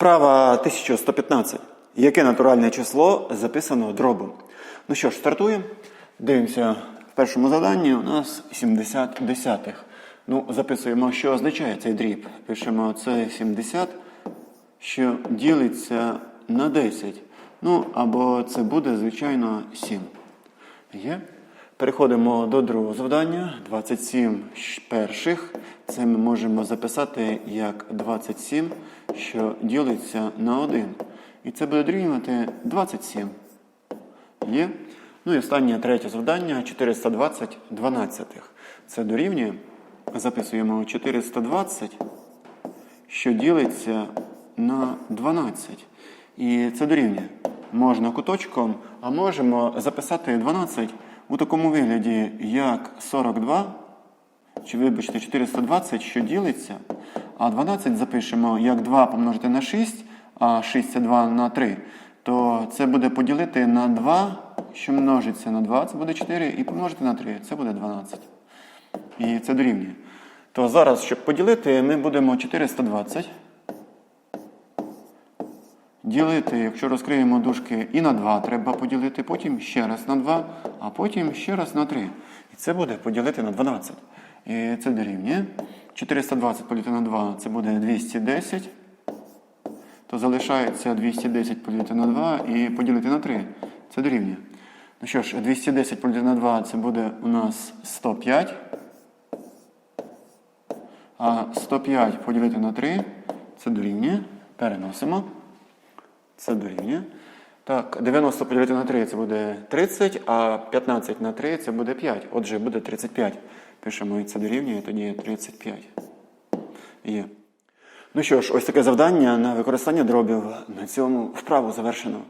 Вправа 1115. Яке натуральне число записано дробом? Ну що ж, стартуємо. Дивимося в першому заданні. У нас 70 десятих. Ну, записуємо, що означає цей дріб. Пишемо це 70, що ділиться на 10. Ну, або це буде, звичайно, 7. Є? Переходимо до другого завдання. 27 перших. Це ми можемо записати як 27, що ділиться на 1. І це буде дорівнювати 27. Є? Ну і останнє третє завдання 420 дванадцятих. Це дорівнює. Записуємо 420, що ділиться на 12. І це дорівнює. Можна куточком, а можемо записати 12 у такому вигляді, як 42, чи вибачте, 420, що ділиться, а 12 запишемо як 2 помножити на 6, а 6 це 2 на 3, то це буде поділити на 2, що множиться на 2, це буде 4, і помножити на 3, це буде 12. І це дорівнює. То зараз, щоб поділити, ми будемо 420 ділити, якщо розкриємо дужки, і на 2 треба поділити, потім ще раз на 2, а потім ще раз на 3. І це буде поділити на 12. І це дорівнює. 420 поділити на 2 це буде 210. То залишається 210 поділити на 2 і поділити на 3. Це дорівнює. Ну що ж, 210 поділити на 2 це буде у нас 105. А 105 поділити на 3 це дорівнює. Переносимо. Це дорівнює. Так, 90 поділити на 3 це буде 30, а 15 на 3 це буде 5. Отже, буде 35. Пишемо і це дорівнює, тоді 35. Є. Ну що ж, ось таке завдання на використання дробів. На цьому вправу завершено.